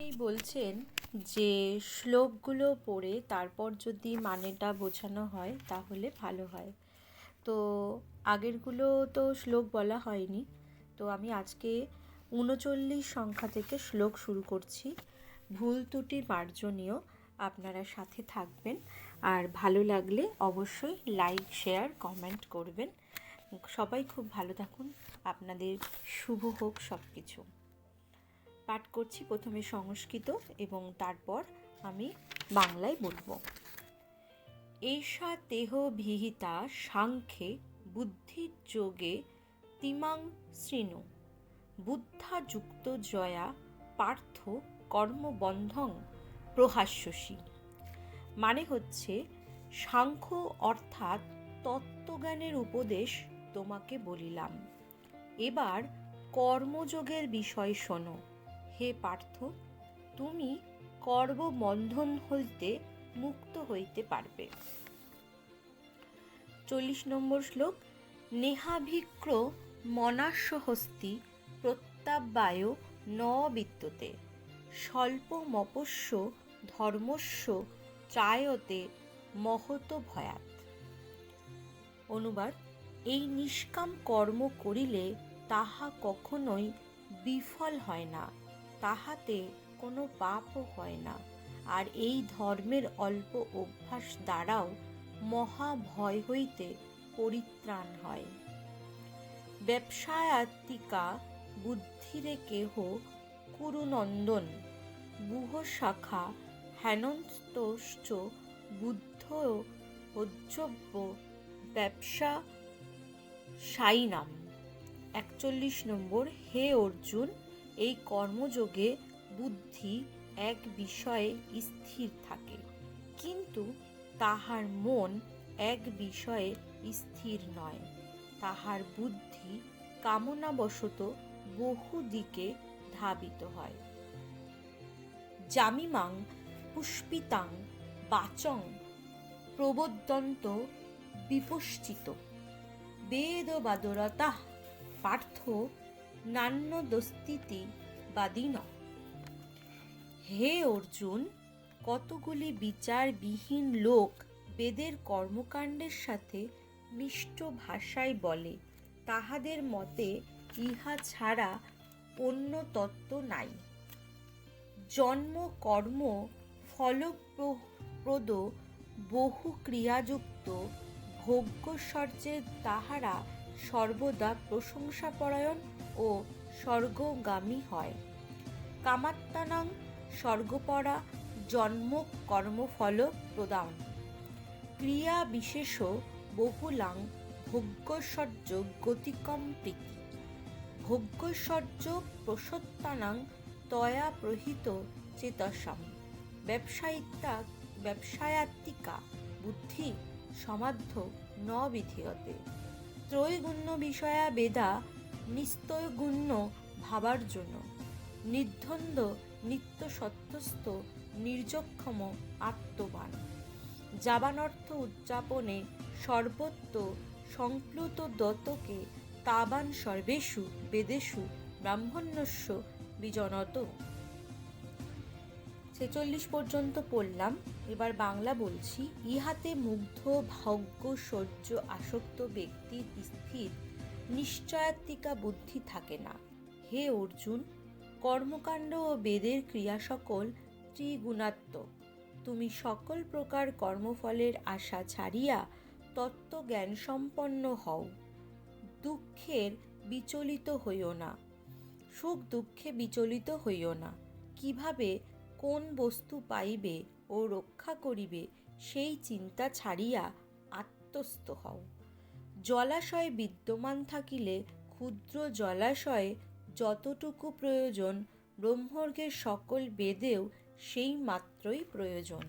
এই বলছেন যে শ্লোকগুলো পড়ে তারপর যদি মানেটা বোঝানো হয় তাহলে ভালো হয়। তো আগেরগুলো তো শ্লোক বলা হয়নি। তো আমি আজকে উনচল্লিশ সংখ্যা থেকে শ্লোক শুরু করছি। ভুল ত্রুটি মার্জনীয়, আপনারা সাথে থাকবেন। আর ভালো লাগলে অবশ্যই লাইক, শেয়ার, কমেন্ট করবেন। সবাই খুব ভালো থাকুন। আপনাদের শুভ হোক সব কিছু পাঠ করছি প্রথমে সংস্কৃত এবং তারপর আমি বাংলায় বলব। এইষা দেহ বিহিতা সাংখ্যে বুদ্ধির যোগে তিমাং শৃণু বুদ্ধাযুক্ত জয়া পার্থ কর্মবন্ধং প্রহাস্যসী। মানে হচ্ছে সাংখ্য অর্থাৎ তত্ত্বজ্ঞানের উপদেশ তোমাকে বলিলাম। এবার কর্মযোগের বিষয় শোনো। হে পার্থ, তুমি কর্মবন্ধন হইতে মুক্ত হইতে পারবে। চল্লিশ নম্বর শ্লোক, নেহাভিক্র মনাস্যহস্তি প্রত্যাবায় ন বিদ্যতে স্বল্প মপস্য ধর্মস্য ত্রায়তে মহত ভয়াত অনুবাদ, এই নিষ্কাম কর্ম করিলে তাহা কখনোই বিফল হয় না। তাহাতে কোনো পাপও হয় না। আর এই ধর্মের অল্প অভ্যাস দ্বারাও মহা ভয় হইতে পরিত্রাণ হয়। ব্যবসায়াত্মিকা বুদ্ধিরে কেহ কুরুনন্দন গুহ শাখা হেনস্তশ্চ বুদ্ধ অজ্জব্য ব্যবসা সাইনাম। একচল্লিশ নম্বর, হে অর্জুন এই কর্মযোগে বুদ্ধি এক বিষয়ে স্থির থাকে, কিন্তু তাহার মন এক বিষয়ে স্থির নয়। তাহার বুদ্ধি কামনাবশত বহু দিকে ধাবিত হয়। জামিমাং পুষ্পিতাং বাচং প্রবোদন্ত বিপশ্চিত। বেদবাদরতা পার্থ নান্যদস্তিতি বাদিন। হে অর্জুন, কতগুলি বিচারবিহীন লোক বেদের কর্মকাণ্ডের সাথে মিষ্ট ভাষায় বলে, তাহাদের মতে ইহা ছাড়া অন্য তত্ত্ব নাই। জন্ম, কর্ম ফলপ্রদ বহু ক্রিয়াযুক্ত ভোগ্যশ্বর্যে তাহারা সর্বদা প্রশংসাপরায়ণ ও স্বর্গগামী হয়। কামাত্মানাং স্বর্গপরা জন্ম কর্মফল প্রদান। ক্রিয়া বিশেষ বহুলাং ভোগ্যশ্বর্য গতিকম প্রীতি। ভোগ্যশ্বর্য প্রসত্তানাং তয়া প্রহিত চেতসাম। ব্যবসায়িতা ব্যবসায়াত্মিকা বুদ্ধি সমাধ্য ন বিধীয়তে ত্রৈগুণ্য বিষয়া বেদা নিস্তৈগুণ্য ভাবার জন্য। নির্দ্বন্দ্ব নিত্য সত্যস্থ নির্যক্ষম, আত্মবান। যাবানর্থ উদযাপনে সর্বত্র সংপ্লুত দত্তকে তাবান সর্বেষু, বেদেষু, ব্রাহ্মণ্যস্য বিজনত। ছেচল্লিশ পর্যন্ত পড়লাম, এবার বাংলা বলছি। ইহাতে মুগ্ধ, ভাগ্য সহ্য আসক্ত ব্যক্তির স্থির নিশ্চয়াত্মিকা বুদ্ধি থাকে না। হে অর্জুন, কর্মকাণ্ড ও বেদের ক্রিয়া সকল ত্রিগুণাত্মক তুমি সকল প্রকার কর্মফলের আশা ছাড়িয়া তত্ত্বজ্ঞান সম্পন্ন হও। দুঃখের বিচলিত হইও না। সুখ দুঃখে বিচলিত হইও না। কীভাবে কোন বস্তু পাইবে ও রক্ষা করিবে সেই চিন্তা ছাড়িয়া আত্মস্থ হও। জলাশয় বিদ্যমান থাকিলে ক্ষুদ্র জলাশয়ে যতটুকু প্রয়োজন ব্রহ্মর্গের সকল বেদেও সেই মাত্রই প্রয়োজন।